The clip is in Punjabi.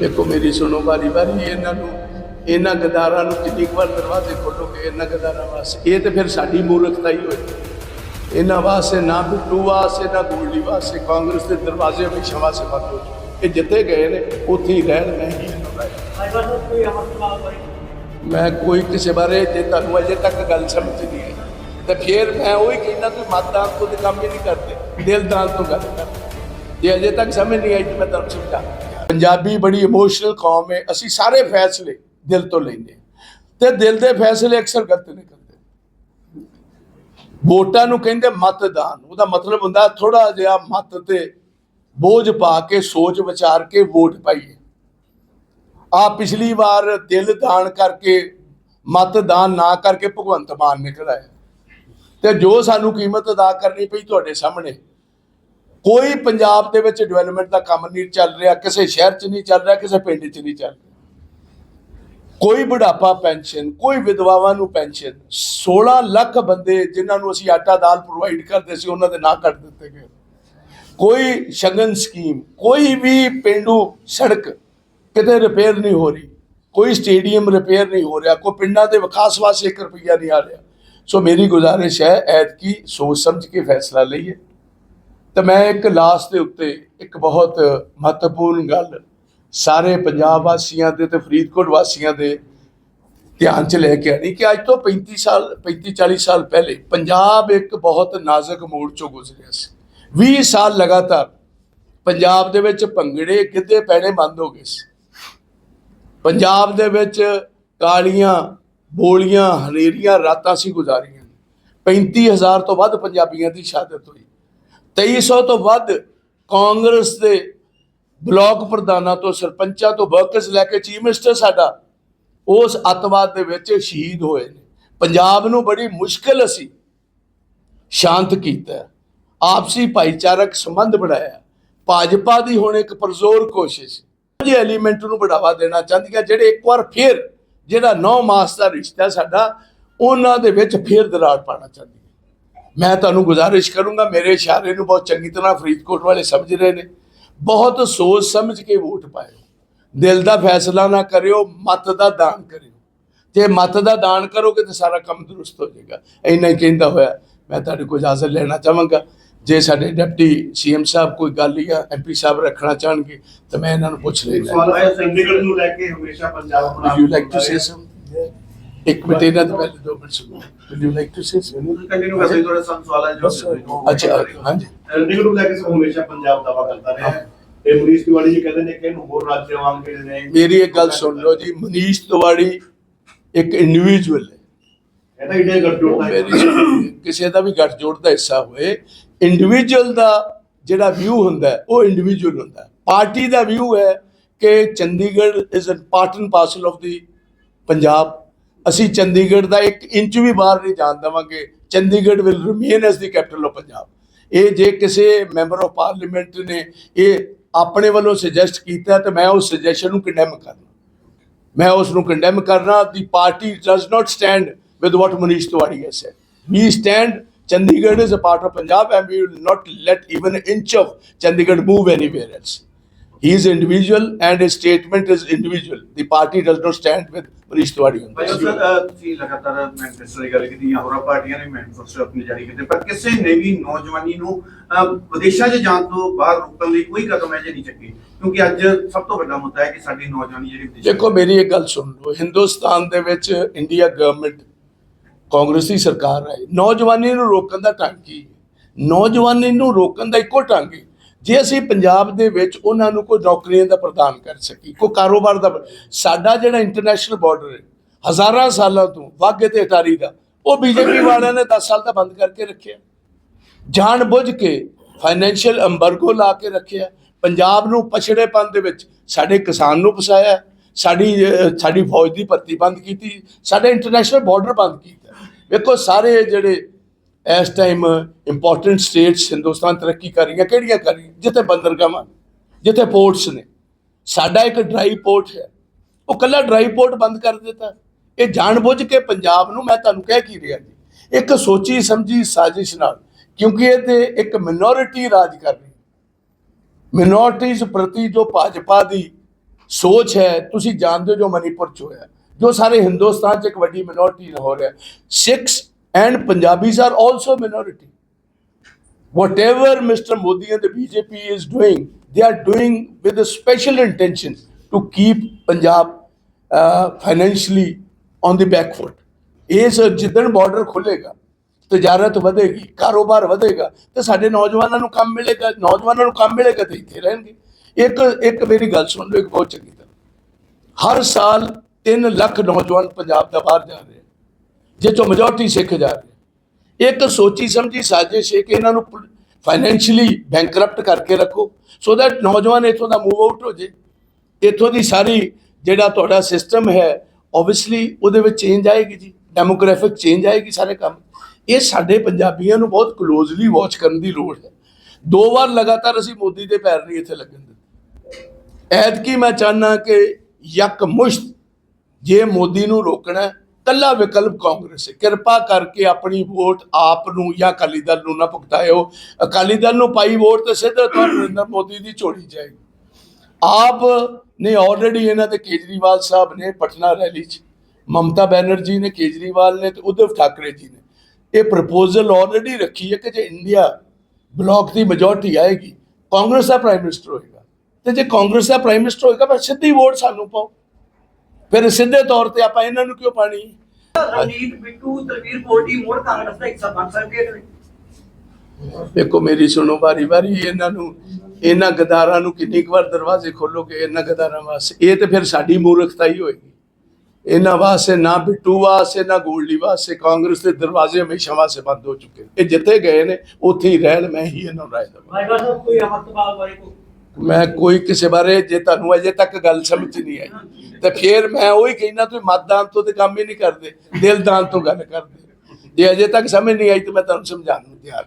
ਦੇਖੋ ਮੇਰੀ ਸੁਣੋ ਬਾਰੀ ਬਾਰੀ ਇਹਨਾਂ ਨੂੰ, ਇਹਨਾਂ ਗਦਾਰਾਂ ਨੂੰ ਕਿੰਨੀ ਕੁ ਵਾਰ ਦਰਵਾਜ਼ੇ ਖੋਲੋਗੇ, ਇਹਨਾਂ ਗਦਾਰਾਂ ਵਾਸਤੇ। ਇਹ ਤੇ ਫਿਰ ਸਾਡੀ ਮੂਰਖਤਾ ਹੀ ਹੋਈ ਇਹਨਾਂ ਵਾਸਤੇ ਨਾ ਬਿੱਟੂ ਵਾਸਤੇ, ਨਾ ਗੋਲਡੀ ਵਾਸਤੇ, ਕਾਂਗਰਸ ਦੇ ਦਰਵਾਜ਼ੇ ਹਮੇਸ਼ਾ ਵਾਸਤੇ ਬੰਦ ਹੋ ਇਹ ਜਿੱਥੇ ਗਏ ਨੇ, ਉੱਥੇ ਹੀ ਰਹਿਣ ਮੈਂ ਹੀ ਮੈਂ ਕੋਈ ਕਿਸੇ ਬਾਰੇ ਜੇ ਤੁਹਾਨੂੰ ਅਜੇ ਤੱਕ ਗੱਲ ਸਮਝ ਨਹੀਂ ਆਈ, ਤਾਂ ਫਿਰ ਮੈਂ ਉਹੀ ਕਹਿੰਦਾ ਕਿ ਮਤਦਾਨ ਤੋਂ ਤੇ ਕੰਮ ਹੀ ਨਹੀਂ ਕਰਦੇ ਦਿਲਦਾਨ ਤੋਂ ਗੱਲ ਕਰਦੇ। ਜੇ ਅਜੇ ਤੱਕ ਸਮਝ ਨਹੀਂ ਆਈ ਤਾਂ ਮੈਂ ਤੁਹਾਨੂੰ ਸਮਝਾ ਪੰਜਾਬੀ ਬੜੀ ਇਮੋਸ਼ਨਲ ਕੌਮ ਹੈ, ਅਸੀਂ ਸਾਰੇ ਫੈਸਲੇ ਦਿਲ ਤੋਂ ਲੈਂਦੇ ਤੇ ਦਿਲ ਦੇ ਫੈਸਲੇ ਅਕਸਰ ਗਲਤ ਨਿਕਲਦੇ ਵੋਟਾਂ ਨੂੰ ਕਹਿੰਦੇ ਮਤਦਾਨ, ਉਹਦਾ ਮਤਲਬ ਹੁੰਦਾ ਥੋੜਾ ਜਿਹਾ ਮਤ ਤੇ ਬੋਝ ਪਾ ਕੇ, ਸੋਚ ਵਿਚਾਰ ਕੇ ਵੋਟ ਪਾਈਏ। ਆ ਪਿਛਲੀ ਵਾਰ ਦਿਲ ਦਾਨ ਕਰਕੇ, ਮਤਦਾਨ ਨਾ ਕਰਕੇ ਭਗਵੰਤ ਮਾਨ ਨਿਕਲ ਆਇਆ ਤੇ ਜੋ ਸਾਨੂੰ ਕੀਮਤ ਅਦਾ ਕਰਨੀ ਪਈ ਤੁਹਾਡੇ ਸਾਹਮਣੇ ਕੋਈ ਪੰਜਾਬ ਦੇ ਵਿੱਚ ਡਿਵੈਲਪਮੈਂਟ ਦਾ ਕੰਮ ਨਹੀਂ ਚੱਲ ਰਿਹਾ, ਕਿਸੇ ਸ਼ਹਿਰ 'ਚ ਨਹੀਂ ਚੱਲ ਰਿਹਾ, ਕਿਸੇ ਪਿੰਡ 'ਚ ਨਹੀਂ ਚੱਲ ਰਿਹਾ। ਕੋਈ ਬੁਢਾਪਾ ਪੈਨਸ਼ਨ, ਕੋਈ ਵਿਧਵਾਵਾਂ ਨੂੰ ਪੈਨਸ਼ਨ 16 ਲੱਖ ਬੰਦੇ ਜਿਨ੍ਹਾਂ ਨੂੰ ਅਸੀਂ ਆਟਾ ਦਾਲ ਪ੍ਰੋਵਾਈਡ ਕਰਦੇ ਸੀ, ਉਹਨਾਂ ਦੇ ਨਾਂ ਕੱਟ ਦਿੱਤੇ ਗਏ। ਕੋਈ ਸ਼ਗਨ ਸਕੀਮ ਕੋਈ ਵੀ ਪਿੰਡੂ ਸੜਕ ਕਿਤੇ ਰਿਪੇਅਰ ਨਹੀਂ ਹੋ ਰਹੀ, ਕੋਈ ਸਟੇਡੀਅਮ ਰਿਪੇਅਰ ਨਹੀਂ ਹੋ ਰਿਹਾ, ਕੋਈ ਪਿੰਡਾਂ ਦੇ ਵਿਕਾਸ ਵਾਸਤੇ 1 ਰੁਪਈਆ ਨਹੀਂ ਆ ਰਿਹਾ। ਸੋ ਮੇਰੀ ਗੁਜ਼ਾਰਿਸ਼ ਹੈ, ਐਤਕੀ ਸੋਚ ਸਮਝ ਕੇ ਫੈਸਲਾ ਲਈਏ। ਤੇ ਮੈਂ ਇੱਕ ਲਾਸ਼ ਦੇ ਉੱਤੇ ਇੱਕ ਬਹੁਤ ਮਹੱਤਵਪੂਰਨ ਗੱਲ ਸਾਰੇ ਪੰਜਾਬ ਵਾਸੀਆਂ ਦੇ ਤੇ ਫਰੀਦਕੋਟ ਵਾਸੀਆਂ ਦੇ ਧਿਆਨ 'ਚ ਲੈ ਕੇ ਆਣੀ ਕਿ ਅੱਜ ਤੋਂ 35 ਸਾਲ 35 40 ਸਾਲ ਪਹਿਲੇ ਪੰਜਾਬ ਇੱਕ ਬਹੁਤ ਨਾਜ਼ੁਕ ਮੋੜ 'ਚੋਂ ਗੁਜ਼ਰਿਆ ਸੀ। 20 ਸਾਲ ਲਗਾਤਾਰ ਪੰਜਾਬ ਦੇ ਵਿੱਚ ਭੰਗੜੇ ਗਿੱਧੇ ਪੈਣੇ ਬੰਦ ਹੋ ਗਏ ਸੀ। ਪੰਜਾਬ ਦੇ ਵਿੱਚ ਕਾਲੀਆਂ, ਬੋਲੀਆਂ, ਹਨੇਰੀਆਂ, ਰਾਤਾਂ ਸੀ ਗੁਜ਼ਾਰੀਆਂ। 35000 ਤੋਂ ਵੱਧ ਪੰਜਾਬੀਆਂ ਦੀ ਸ਼ਹਾਦਤ ਹੋਈ। 2300 ਤੋਂ ਵੱਧ ਕਾਂਗਰਸ ਦੇ ਬਲਾਕ ਪ੍ਰਧਾਨਾਂ ਤੋਂ, ਸਰਪੰਚਾਂ ਤੋਂ, ਵਰਕਰਸ ਲੈ ਕੇ ਚੀਫ ਮਿਨਿਸਟਰ ਸਾਡਾ, ਉਸ ਅੱਤਵਾਦ ਦੇ ਵਿੱਚ ਸ਼ਹੀਦ ਹੋਏ ਨੇ। ਪੰਜਾਬ ਨੂੰ ਬੜੀ ਮੁਸ਼ਕਲ ਅਸੀਂ ਸ਼ਾਂਤ ਕੀਤਾ। ਆਪਸੀ ਭਾਈਚਾਰਕ ਸੰਬੰਧ ਬਣਾਇਆ। ਭਾਜਪਾ ਦੀ ਹੁਣ ਇੱਕ ਪਰਜ਼ੋਰ ਕੋਸ਼ਿਸ਼। ਜੇ ਐਲੀਮੈਂਟ ਨੂੰ ਬੜਾਵਾ ਦੇਣਾ ਚਾਹੁੰਦੀ ਹੈ ਜਿਹੜੇ ਇੱਕ ਵਾਰ ਫਿਰ ਜਿਹੜਾ 9 ਮਾਸ ਦਾ ਰਿਸ਼ਤਾ ਸਾਡਾ, ਉਹਨਾਂ ਦੇ ਵਿੱਚ ਫਿਰ ਦਰਾਰ ਪਾਣਾ ਚਾਹੁੰਦੀ ਮੈਂ ਤੁਹਾਨੂੰ ਗੁਜ਼ਾਰਿਸ਼ ਕਰੂੰਗਾ ਮੇਰੇ ਇਸ਼ਾਰੇ ਨੂੰ ਬਹੁਤ ਚੰਗੀ ਤਰ੍ਹਾਂ ਫਰੀਦਕੋਟ ਵਾਲੇ ਸਮਝ ਰਹੇ ਨੇ। ਬਹੁਤ ਸੋਚ ਸਮਝ ਕੇ ਵੋਟ ਪਾਇਓ। ਦਿਲ ਦਾ ਫੈਸਲਾ ਨਾ ਕਰਿਓ ਮਤ ਦਾ ਦਾਨ ਕਰਿਓ। ਜੇ ਮਤ ਦਾ ਦਾਨ ਕਰੋਗੇ ਤਾਂ ਸਾਰਾ ਕੰਮ ਦਰੁਸਤ ਹੋ ਜਾਏਗਾ। ਇੰਨਾ ਹੀ ਕਹਿੰਦਾ ਹੋਇਆ। ਮੈਂ ਤੁਹਾਡੇ ਕੋਲ ਇਜਾਜ਼ਤ ਲੈਣਾ ਚਾਹਾਂਗਾ। ਜੇ ਸਾਡੇ ਡਿਪਟੀ ਸੀਐਮ ਸਾਹਿਬ ਕੋਈ ਗੱਲ ਜਾਂ ਐਮਪੀ ਸਾਹਿਬ ਰੱਖਣਾ ਚਾਹਣਗੇ ਤਾਂ ਮੈਂ ਇਹਨਾਂ ਨੂੰ ਪੁੱਛ ਲੈਣਾ ਸਵਾਲ ਆਇਆ ਚੰਡੀਗੜ੍ਹ ਨੂੰ ਲੈ ਕੇ ਹਮੇਸ਼ਾ ਪੰਜਾਬ ਆਪਣਾ Would you like to say something? ਇੱਕ ਮਿੰਟ ਇਹਨਾਂ ਤੋਂ ਪਹਿਲੇ ਦੋ ਮਿੰਟ ਸੁਣੋ। Would you like to say something? Continue ਕਰਦੇ ਥੋੜਾ ਸਮ ਸਵਾਲ ਹੈ ਜੋ ਅੱਛਾ ਹਾਂਜੀ। ਚੰਡੀਗੜ੍ਹ ਨੂੰ ਲੈ ਕੇ ਸਭ ਹਮੇਸ਼ਾ ਪੰਜਾਬ ਦਾਵਾ ਕਰਦਾ ਰਿਹਾ। ਹੈ। ਇਹ ਮਨੀਸ਼ ਤਿਵਾੜੀ ਜੀ ਕਹਿੰਦੇ ਨੇ ਕਿ ਇਹਨੂੰ ਹੋਰ ਰਾਜ ਵਾਂਗ ਜਿਹੜੇ ਨੇ ਮੇਰੀ ਇੱਕ ਗੱਲ ਸੁਣ ਲਓ ਜੀ ਮਨੀਸ਼ ਤਿਵਾੜੀ ਇੱਕ ਇੰਡੀਵਿਜੂਅਲ ਹੈ। ਇਹਦਾ ਇੰਡੀਆ ਗੱਠਜੋੜ ਦਾ ਕਿਸੇ ਦਾ ਵੀ ਗੱਠਜੋੜ ਦਾ ਹਿੱਸਾ ਹੋਏ ਇੰਡੀਵਿਜੂਅਲ ਦਾ ਜਿਹੜਾ ਵਿਊ ਹੁੰਦਾ ਹੈ, ਉਹ ਇੰਡੀਵਿਜੂਅਲ ਹੁੰਦਾ ਹੈ। ਪਾਰਟੀ ਦਾ ਵਿਊ ਹੈ ਕਿ Chandigarh is a part and parcel of the Punjab ਅਸੀਂ ਚੰਡੀਗੜ੍ਹ ਦਾ ਇੱਕ ਇੰਚ ਵੀ ਬਾਹਰ ਨਹੀਂ ਜਾਣ ਦੇਵਾਂਗੇ। Chandigarh will remain as the capital of Punjab ਇਹ ਜੇ ਕਿਸੇ ਮੈਂਬਰ ਆਫ ਪਾਰਲੀਮੈਂਟ ਨੇ ਇਹ ਆਪਣੇ ਵੱਲੋਂ ਸੁਜੈਸਟ ਕੀਤਾ, ਤਾਂ ਮੈਂ ਉਸ ਸੁਜੈਸ਼ਨ ਨੂੰ ਕੰਡੈਮ ਕਰਨਾ। ਮੈਂ ਉਸ ਨੂੰ ਕੰਡੈਮ ਕਰਨਾ। The party does not stand with what Manish Tiwari has said we stand, chandigarh is a part of punjab and we will not let even an inch of chandigarh move anywhere else he is individual and his statement is individual. The party does not stand with manish tiwadi on ਭਾਈ this. ਸਰ ਤੁਸੀਂ ਲਗਾਤਾਰ ਮੈਨੀਫੈਸਟੋ ਦੀ ਗੱਲ ਕੀਤੀ ਹੋਰਾਂ ਪਾਰਟੀਆਂ ਨੇ ਮੈਨੀਫੈਸਟੋ ਆਪਣੀ ਜਾਰੀ ਕੀਤੇ ਪਰ ਕਿਸੇ ਨੇ ਵੀ ਨੌਜਵਾਨੀ ਨੂੰ ਅਹ, ਵਿਦੇਸ਼ਾਂ 'ਚ ਜਾਣ ਤੋਂ ਬਾਹਰ ਰੋਕਣ ਲਈ ਕੋਈ ਕਦਮ ਅਜੇ ਨਹੀਂ ਚੱਕੇ ਕਿਉਂਕਿ ਅੱਜ ਸਭ ਤੋਂ ਵੱਡਾ ਮੁੱਦਾ ਹੈ ਕਿ ਸਾਡੀ ਨੌਜਵਾਨੀ ਜਿਹੜੀ ਵਿਦੇਸ਼ਾਂ ਦੇਖੋ ਮੇਰੀ ਇੱਕ ਗੱਲ ਸੁਣ ਲਓ ਹਿੰਦੁਸਤਾਨ ਦੇ ਵਿੱਚ ਇੰਡੀਆ ਗਵਰਨਮੈਂਟ ਕਾਂਗਰਸ ਸਰਕਾਰ ਹੈ। ਨੌਜਵਾਨੀ ਨੂੰ ਰੋਕਣ ਦਾ ਢੰਗ ਕੀ ਹੈ? ਨੌਜਵਾਨੀ ਨੂੰ ਰੋਕਣ ਦਾ ਇੱਕੋ ਢੰਗ ਹੈ ਜੇ ਅਸੀਂ ਪੰਜਾਬ ਦੇ ਵਿੱਚ ਉਹਨਾਂ ਨੂੰ ਕੋਈ ਨੌਕਰੀਆਂ ਦਾ ਪ੍ਰਦਾਨ ਕਰ ਸਕੀ ਕੋਈ ਕਾਰੋਬਾਰ ਦਾ ਸਾਡਾ ਜਿਹੜਾ ਇੰਟਰਨੈਸ਼ਨਲ ਬਾਰਡਰ ਹੈ, ਹਜ਼ਾਰਾਂ ਸਾਲਾਂ ਤੋਂ ਵਾਘੇ ਤੇ ਅਟਾਰੀ ਦਾ, ਉਹ ਬੀਜੇਪੀ ਵਾਲਿਆਂ ਨੇ 10 ਸਾਲ ਦਾ ਬੰਦ ਕਰਕੇ ਰੱਖਿਆ। ਜਾਣ ਬੁੱਝ ਕੇ ਫਾਈਨੈਂਸ਼ੀਅਲ ਐਮਬਰਗੋ ਲਾ ਕੇ ਰੱਖਿਆ। ਪੰਜਾਬ ਨੂੰ ਪਛੜੇਪਨ ਦੇ ਵਿੱਚ ਸਾਡੇ ਕਿਸਾਨ ਨੂੰ ਫਸਾਇਆ। ਸਾਡੀ ਸਾਡੀ ਫੌਜ ਦੀ ਭਰਤੀ ਬੰਦ ਕੀਤੀ। ਸਾਡਾ ਇੰਟਰਨੈਸ਼ਨਲ ਬਾਰਡਰ ਬੰਦ ਕੀਤਾ। ਵੇਖੋ ਸਾਰੇ ਜਿਹੜੇ ਇਸ ਟਾਈਮ ਇੰਪੋਰਟੈਂਟ ਸਟੇਟਸ ਹਿੰਦੁਸਤਾਨ ਤਰੱਕੀ ਕਰ ਰਹੀਆਂ, ਕਿਹੜੀਆਂ ਕਰ ਰਹੀਆਂ? ਜਿੱਥੇ ਬੰਦਰਗਾਹਾਂ, ਜਿੱਥੇ ਪੋਰਟਸ ਨੇ। ਸਾਡਾ ਇੱਕ ਡਰਾਈ ਪੋਰਟ ਹੈ। ਉਹ ਕੱਲਾ ਡਰਾਈ ਪੋਰਟ ਬੰਦ ਕਰ ਦਿੱਤਾ। ਇਹ ਜਾਣ ਬੁੱਝ ਕੇ ਪੰਜਾਬ ਨੂੰ ਮੈਂ ਤੁਹਾਨੂੰ ਕਹਿ ਕੀ ਰਿਹਾ ਜੀ। ਇੱਕ ਸੋਚੀ ਸਮਝੀ ਸਾਜ਼ਿਸ਼ ਨਾਲ, ਕਿਉਂਕਿ ਇਹ ਤੇ ਇੱਕ ਮਿਨੋਰਿਟੀ ਰਾਜ ਕਰ ਰਹੀ ਮਿਨੋਰਟੀਜ਼ ਪ੍ਰਤੀ ਜੋ ਭਾਜਪਾ ਦੀ ਸੋਚ ਹੈ, ਤੁਸੀਂ ਜਾਣਦੇ ਹੋ ਜੋ ਮਨੀਪੁਰ ਚ ਹੋਇਆ। ਜੋ ਸਾਰੇ ਹਿੰਦੁਸਤਾਨ ਚ ਇੱਕ ਵੱਡੀ ਮਿਨੋਰਟੀ ਹੋ। ਰਿਹਾ 6 and Punjabis are also minority. Whatever Mr. Modi and the BJP is doing, they are doing with a special intention to keep Punjab uh, financially on the back foot. ਇਹ ਸਰ ਜਿੱਦਣ ਬਾਰਡਰ ਖੁੱਲੇਗਾ ਤਜਾਰਤ ਵਧੇਗੀ ਕਾਰੋਬਾਰ ਵਧੇਗਾ ਤੇ ਸਾਡੇ ਨੌਜਵਾਨਾਂ ਨੂੰ ਕੰਮ ਮਿਲੇਗਾ ਨੌਜਵਾਨਾਂ ਨੂੰ ਕੰਮ ਮਿਲੇਗਾ ਤੇ ਇੱਥੇ ਰਹਿਣਗੇ ਇੱਕ ਇੱਕ ਮੇਰੀ ਗੱਲ ਸੁਣ ਲਓ ਇੱਕ ਬਹੁਤ ਚੰਗੀ ਤਰ੍ਹਾਂ ਹਰ ਸਾਲ 3 ਲੱਖ ਨੌਜਵਾਨ ਪੰਜਾਬ ਦਾ ਬਾਹਰ ਜਾ ਰਹੇ ਜੇ ਚੋਂ ਮੈਜੋਰਟੀ ਸਿੱਖ ਜਾ ਰਹੇ ਇੱਕ ਸੋਚੀ ਸਮਝੀ ਸਾਜ਼ਿਸ਼ ਹੈ ਕਿ ਇਹਨਾਂ ਨੂੰ ਫਾਈਨੈਂਸ਼ੀਅਲੀ ਬੈਂਕਰਪਟ ਕਰਕੇ ਰੱਖੋ। ਸੋ ਦੈਟ ਨੌਜਵਾਨ ਇੱਥੋਂ ਦਾ ਮੂਵ ਆਊਟ ਹੋ ਜੇ। ਇੱਥੋਂ ਦੀ ਸਾਰੀ ਜਿਹੜਾ ਤੁਹਾਡਾ ਸਿਸਟਮ ਹੈ ਓਬਵੀਅਸਲੀ ਉਹਦੇ ਵਿੱਚ ਚੇਂਜ ਆਏਗੀ ਜੀ। ਡੈਮੋਗ੍ਰਾਫਿਕ ਚੇਂਜ ਆਏਗੀ ਸਾਰੇ ਕੰਮ। ਇਹ ਸਾਡੇ ਪੰਜਾਬੀਆਂ ਨੂੰ ਬਹੁਤ ਕਲੋਜ਼ਲੀ ਵਾਚ ਕਰਨ ਦੀ ਲੋੜ ਹੈ। ਦੋ ਵਾਰ ਲਗਾਤਾਰ ਅਸੀਂ ਮੋਦੀ ਦੇ ਪੈਰ ਨਹੀਂ ਇੱਥੇ ਲੱਗਣ ਦਿੱਤੇ ਐਤਕੀ ਮੈਂ ਚਾਹਨਾ ਕਿ ਯਕਮੁਸ਼ਤ ਜੇ ਮੋਦੀ ਨੂੰ ਰੋਕਣਾ ਕੱਲਾ ਵਿਕਲਪ ਕਾਂਗਰਸ ਹੈ। ਕਿਰਪਾ ਕਰਕੇ ਆਪਣੀ ਵੋਟ ਆਪ ਨੂੰ ਜਾਂ ਅਕਾਲੀ ਦਲ ਨੂੰ ਨਾ ਭੁਗਤਾਇਓ। ਅਕਾਲੀ ਦਲ ਨੂੰ ਪਾਈ ਵੋਟ ਤੇ ਸਿੱਧਾ ਤੌਰ ਨਰਿੰਦਰ ਮੋਦੀ ਦੀ ਝੋਲੀ ਜਾਏਗੀ ਆਪ ਨੇ ਆਲਰੇਡੀ ਇਹਨਾਂ ਦੇ ਕੇਜਰੀਵਾਲ ਸਾਹਿਬ ਨੇ ਪਟਨਾ ਰੈਲੀ 'ਚ, ਮਮਤਾ ਬੈਨਰਜੀ ਨੇ ਕੇਜਰੀਵਾਲ ਨੇ ਤੇ ਉद्धਵ ਠਾਕਰੇ ਜੀ ਨੇ। ਇਹ ਪ੍ਰਪੋਜ਼ਲ ਆਲਰੇਡੀ ਰੱਖੀ ਹੈ ਕਿ ਜੇ ਇੰਡੀਆ ਬਲੌਕ ਦੀ ਮੈਜੋਰਟੀ ਆਏਗੀ, ਕਾਂਗਰਸ ਦਾ ਪ੍ਰਾਈਮ ਮਿਨਿਸਟਰ ਹੋਏਗਾ। ਤੇ ਜੇ ਕਾਂਗਰਸ ਦਾ ਪ੍ਰਾਈਮ ਮਿਨਿਸਟਰ ਹੋਏਗਾ, ਫਿਰ ਸਿੱਧੀ ਵੋਟ ਸਾਨੂੰ ਪਾਓ। ਫਿਰ ਸਿੱਧੇ ਤੌਰ ਤੇ ਆਪਾਂ ਇਹਨਾਂ ਨੂੰ ਕਿਉਂ ਪਾਣੀ? ਰਣਜੀਤ ਬਿੱਟੂ ਤਲਵੀਰ ਪੋਲਟੀ ਮੋੜ ਕਾਂਗਰਸ ਦਾ ਹਿੱਸਾ ਬਣ ਸਕਦੇ ਨੇ ਦੇਖੋ ਮੇਰੀ ਸੁਣੋ ਵਾਰੀ ਵਾਰੀ ਇਹਨਾਂ ਨੂੰ ਇਹਨਾਂ ਗਦਾਰਾਂ ਨੂੰ ਕਿੰਨੀ ਵਾਰ ਦਰਵਾਜ਼ੇ ਖੋਲੋਗੇ ਇਹਨਾਂ ਗਦਾਰਾਂ ਵਾਸਤੇ ਇਹ ਤੇ ਫਿਰ ਸਾਡੀ ਮੂਰਖਤਾ ਹੀ ਹੋਏਗੀ। ਇਹਨਾਂ ਵਾਸਤੇ ਨਾ ਬਿੱਟੂ ਵਾਸਤੇ ਨਾ ਗੋਲਡੀ ਵਾਸਤੇ ਕਾਂਗਰਸ ਦੇ ਦਰਵਾਜ਼ੇ ਹਮੇਸ਼ਾ ਵਾਸਤੇ ਬੰਦ ਹੋ ਚੁੱਕੇ ਨੇ। ਇਹ ਜਿੱਥੇ ਗਏ ਨੇ ਉੱਥੇ ਹੀ ਰਹਿਣ ਮੈਂ ਹੀ ਇਹਨਾਂ ਨੂੰ ਰਾਏ ਦਵਾਂ ਭਾਈਵਾ ਸਾਹਿਬ ਕੋਈ ਅਮਰਤਪਾਲ ਬਾਰੇ ਕੋਈ ਮੈਂ ਕੋਈ ਕਿਸੇ ਬਾਰੇ ਜੇ ਤੁਹਾਨੂੰ ਅਜੇ ਤੱਕ ਗੱਲ ਸਮਝ ਨਹੀਂ ਆਈ, ਤੇ ਫਿਰ ਮੈਂ ਉਹੀ ਕਹਿੰਦਾ, ਤੁਸੀਂ ਮਤਦਾਨ ਤੋਂ ਤੇ ਕੰਮ ਹੀ ਨਹੀਂ ਕਰਦੇ ਦਿਲਦਾਨ ਤੋਂ ਗੱਲ ਕਰਦੇ। ਜੇ ਅਜੇ ਤੱਕ ਸਮਝ ਨਹੀਂ ਆਈ, ਤਾਂ ਮੈਂ ਤੁਹਾਨੂੰ ਸਮਝਾਉਣ ਨੂੰ ਤਿਆਰ